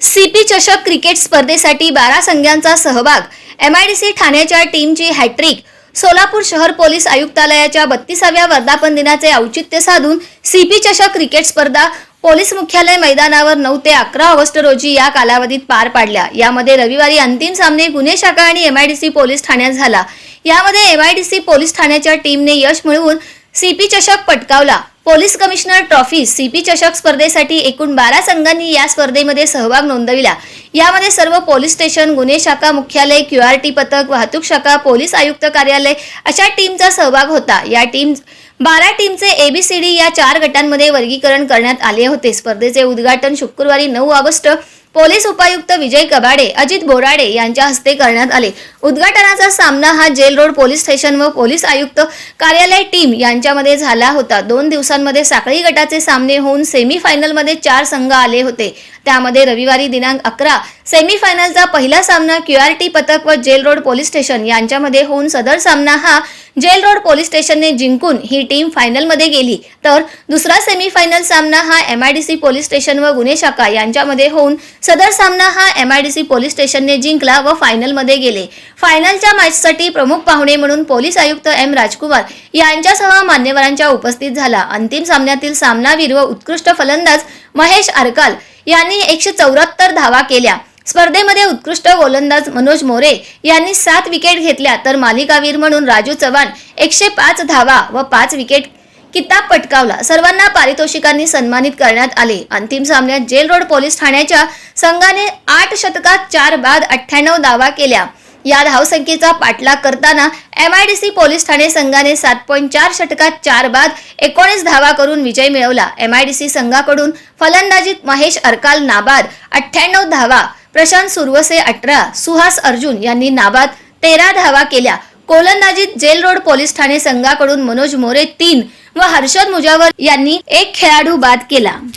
CP चषक cricket स्पर्धेसाठी बारा संघांचा सहभाग. एमआयडीसी ठाण्याच्या टीमची हॅट्रिक सोलापूर शहर पोलीस आयुक्तालयाच्या बत्तीसाव्या वर्धापन दिनाचे औचित्य साधून सीपी चषक क्रिकेट स्पर्धा पोलीस मुख्यालय मैदानावर नऊ ते अकरा ऑगस्ट रोजी या कालावधीत पार पाडल्या. यामध्ये रविवारी अंतिम सामने गुन्हे शाखा आणि एमआयडीसी पोलीस ठाण्यात झाला. यामध्ये एमआयडीसी पोलीस ठाण्याच्या टीमने यश मिळवून सीपी चषक पटकावला. पोलीस कमिशनर ट्रॉफी सीपी चषक स्पर्धेसाठी एकूण बारा संघांनी या स्पर्धेमध्ये सहभाग नोंदविला. यामध्ये सर्व पोलीस स्टेशन गुन्हे शाखा मुख्यालय क्यू आर टी पथक वाहतूक शाखा पोलीस आयुक्त कार्यालय अशा टीमचा सहभाग होता. या टीम बारा टीमचे एबीसीडी या चार गटांमध्ये वर्गीकरण करण्यात आले होते. स्पर्धेचे उद्घाटन शुक्रवारी नऊ ऑगस्ट पोलीस उपायुक्त विजय कबाडे अजित बोराडे यांच्या हस्ते करण्यात आले. उद्घाटनाचा सामना हा जेल रोड पोलीस स्टेशन व पोलीस आयुक्त कार्यालय टीम यांच्यामध्ये झाला होता. दोन दिवसांमध्ये साखळी गटाचे सामने होऊन सेमी फायनलमध्ये चार संघ आले होते. त्यामध्ये रविवारी दिनांक अकरा सेमीफायनलचा पहिला सामना क्यूआरटी पथक व जेल रोड पोलीस स्टेशन यांच्यामध्ये होऊन सदर सामना हा जेल रोड पोलीस स्टेशनने जिंकून ही टीम फायनलमध्ये गेली. तर दुसरा सेमीफायनल सामना हा M I D C police station व गुन्हे शाखा यांच्यामध्ये होऊन सदर सामना हा M I D C police स्टेशनने जिंकला व फायनलमध्ये गेले. फायनलच्या मॅचसाठी प्रमुख पाहुणे म्हणून पोलीस आयुक्त एम राजकुमार यांच्यासह मान्यवरांच्या उपस्थित झाला. अंतिम सामन्यातील सामनावीर व उत्कृष्ट फलंदाज महेश आरकाल यांनी एकशे चौऱ्याहत्तर धावा केल्या. स्पर्धेमध्ये उत्कृष्ट गोलंदाज मनोज मोरे यांनी सात विकेट घेतल्या तर मालिकावीर म्हणून राजू चव्हाण एकशे पाच धावा व पाच विकेट किताब पटकावला. सर्वांना पारितोषिकांनी सन्मानित करण्यात आले. अंतिम सामन्यात जेल रोड पोलीस ठाण्याच्या संघाने आठ शतकात चार बाद अठ्ठ्याण्णव धावा केल्या. या धावसंख्येचा पाठलाग करताना M I D C police Thane संघाने सात पॉईंट चार षटकात चार बाद एकोणीस धावा करून विजय मिळवला. एम आय डी सी संघाकडून फलंदाजीत महेश अरकाल नाबाद अठ्ठ्याण्णव धावा प्रशांत सुरवसे अठरा सुहास अर्जुन यांनी नाबाद तेरा धावा केल्या. कोलंदाजीत जेल रोड पोलीस ठाणे संघाकडून मनोज मोरे तीन व हर्षद मुजावर यांनी एक खेळाडू बाद केला.